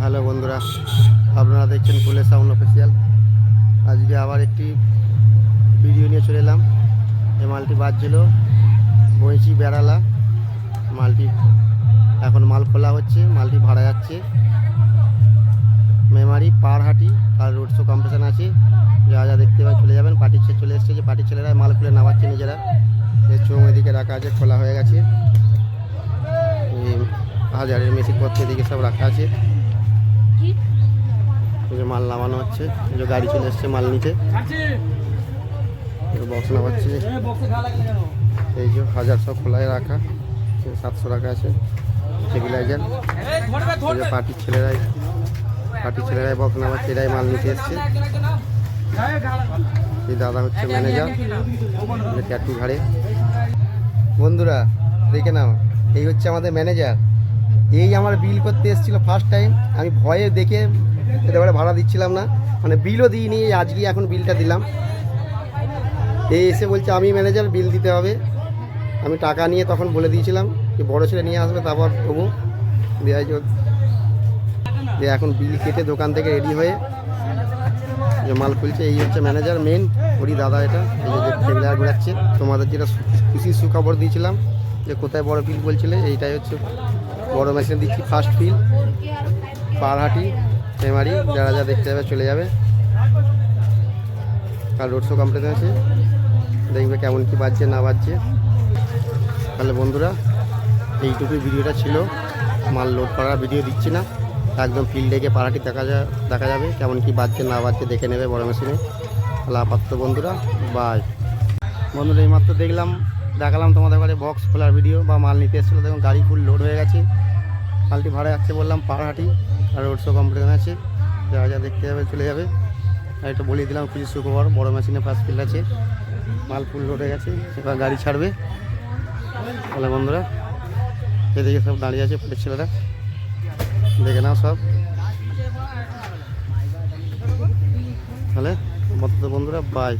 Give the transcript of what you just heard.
Hello বন্ধুরা, আপনারা দেখছেন কুলে সাউন্ড অফিসিয়াল। আজকে আবার একটি ভিডিও নিয়ে চলে এলাম। এই মালটি বাজছিল বইচি বেড়ালা। মালটি এখন মাল খোলা হচ্ছে, মালটি ভাড়া যাচ্ছে। মেমারি পারহাটি কাল রোড শো কম্পিটিশন আছে। যা যা দেখতে পাই চলে যাবেন। পার্টির ছেলে চলে এসছে যে পার্টির ছেলেরা মাল খুলে নামাচ্ছে নিজেরা। চোঙ এদিকে রাখা আছে, খোলা হয়ে গেছে। হাজারের মেশিনপত্র এদিকে সব রাখা আছে। যে মাল নামানো হচ্ছে যে গাড়ি চলে এসছে মাল নিতে। বক্স নামাচ্ছে এই যে হাজার সব খোলায় রাখা সাতশো টাকা আছে স্টেবিলাইজার পার্টির ছেলেরাই পার্টির ছেলেরাই বক্স নামাচ্ছে, এরাই মাল নিতে এসছে। এই দাদা হচ্ছে ম্যানেজার ট্যাটু ঘাড়ে। বন্ধুরা, দেখে নাও, এই হচ্ছে আমাদের ম্যানেজার এই আমার বিল করতে এসেছিল ফার্স্ট টাইম আমি ভয়ে দেখে এবারে ভাড়া দিচ্ছিলাম না। মানে বিলও দিইনি আজকে এখন বিলটা দিলাম। এই এসে বলছে, আমি ম্যানেজার বিল দিতে হবে। আমি টাকা নিয়ে তখন বলে দিয়েছিলাম যে, বড়ো ছেলে নিয়ে আসবে, তারপর দেবো। দেওয়া দিয়ে এখন বিল কেটে দোকান থেকে রেডি হয়ে যে মাল খুলছে, এই হচ্ছে ম্যানেজার মেন ওরই দাদা এটা। এই যে তোমাদের যেটা খুশির সুখবর দিয়েছিলাম। যে কোথায় বড় ফিল বলছিলে, এইটাই হচ্ছে বড় মেশিন দিচ্ছি ফার্স্ট ফিল পারহাটি, মেমারি, যারা যা দেখতে যাবে চলে যাবে। কাল রোড শো কমপ্লিট আছে দেখবে কেমন কি বাজছে, না বাজছে। তাহলে বন্ধুরা, এইটুকুই ভিডিওটা ছিল। মাল লোড করার ভিডিও দিচ্ছি না। একদম ফিল্ডে গিয়ে পাড়াটি দেখা যা দেখা যাবে, কেমন কি বাজছে, না বাজছে, দেখে নেবে বড় মেশিনে তাহলে আপাতত বন্ধুরা বাই বন্ধুরা, এইমাত্র দেখলাম দেখালাম তোমাদের ঘরে বক্স খোলার ভিডিও বা মাল নিতে এসেছিল। দেখুন, গাড়ি ফুল লোড হয়ে গেছে। মালটি ভাড়া যাচ্ছে বললাম পাড়াহাটি, আর রোড শো কম্পিটিশন আছে যারা যা দেখতে যাবে, চলে যাবে। আর একটু বলিয়ে দিলাম খুশি শুক্রবার বড় মেশিনে ফার্স্ট ফিল্ড আছে। মাল ফুল লোড হয়ে গেছে, এবার গাড়ি ছাড়বে। তাহলে বন্ধুরা, এদিকে সব দাঁড়িয়ে আছে পুলিশ ছেলেরা। দেখে নাও সব। তাহলে বন্ধুরা বাই